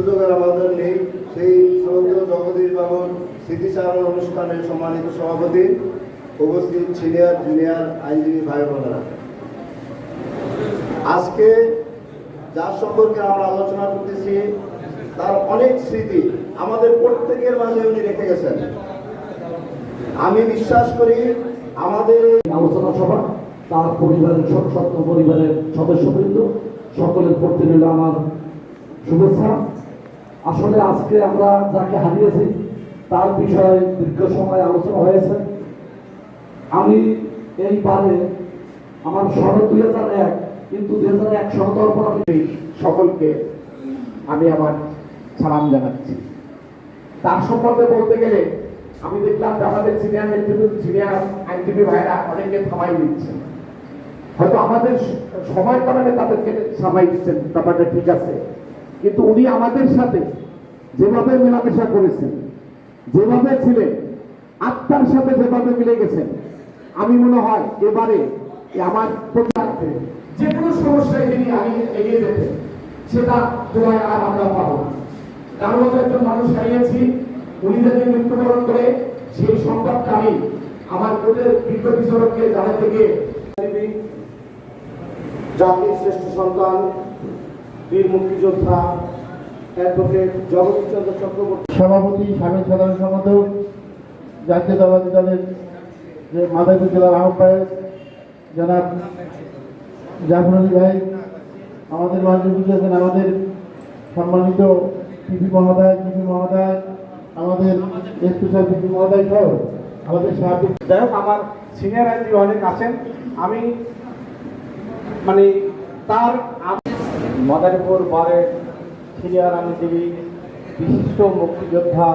সুযোগের আমাদের নেই। সেই শ্রদ্ধেয় জগদীশ বাবুর স্মৃতিচারণ অনুষ্ঠানের সম্মানিত সভাপতি উপস্থিত সিনিয়র, জুনিয়র আইনজীবী ভাই বোনেরা। আজকে যার সম্পর্কে আমরা আলোচনা করতেছি, তার অনেক স্মৃতি আমাদের প্রত্যেকের মাঝে উনি রেখে গেছেন। আমি বিশ্বাস করি আমাদের আলোচনা সভা তার পরিবারের সত্য পরিবারের সদস্যবৃন্দ, সকলের প্রতি আমার শুভেচ্ছা। আসলে আজকে আমরা যাকে হারিয়েছি, তার বিষয়ে দীর্ঘ সময় আলোচনা হয়েছে। আমি এইবারে আমার শরৎ দুই হাজার এক, কিন্তু দুই হাজার এক সনতর্পণ সকলকে আমি আমার সালাম জানাচ্ছি। তার সম্পর্কে বলতে গেলে, আমি দেখলাম যে আমাদের সিনিয়র নেতৃত্ব, সিনিয়র আইনজীবী ভাইরা অনেকে থামাই দিচ্ছেন। হয়তো আমাদের স- সময়ের কারণে তাদেরকে সামাই দিচ্ছেন, ব্যাপারটা ঠিক আছে। কিন্তু উনি আমাদের সাথে যেভাবে মেলামেশা করেছেন, যেভাবে ছিলেন, আত্মার সাথে যেভাবে মিলে গেছেন, আমি মনে হয় এবারে আমার প্রত্যার্থে যে কোনো সমস্যায় তিনি এগিয়ে যেতেন সেটা তোমায় আর আমরা পাবো তার মতো একজন মানুষ হারিয়েছি, উনি যদি মৃত্যুবরণ করে, সেই সংবাদটা আমি আমার কোর্টের বিজ্ঞ বিচারককে জানাতে গিয়ে জাতির শ্রেষ্ঠ সন্তান বীর মুক্তিযোদ্ধা অ্যাডভোকেট জগদীশচন্দ্র চক্রবর্তী। সভাপতি সাবেক সাধারণ সম্পাদক জাতীয়তাবাদী দলের যে মাদারীপুর জেলার আহ্বায়ক জনাব জাফর আলী ভাই আমাদের মাঝে বুঝেছেন আমাদের সম্মানিত পিপি মহোদয় পিপি মহোদয় আমাদের স্পেশাল পিপি মহোদয় সহ আমাদের সাহায্য যাই হোক আমার সিনিয়র আইনজীবী অনেক আছেন। আমি মানে তার মাদারীপুর বারের সিনিয়র আইনজীবী বিশিষ্ট মুক্তিযোদ্ধা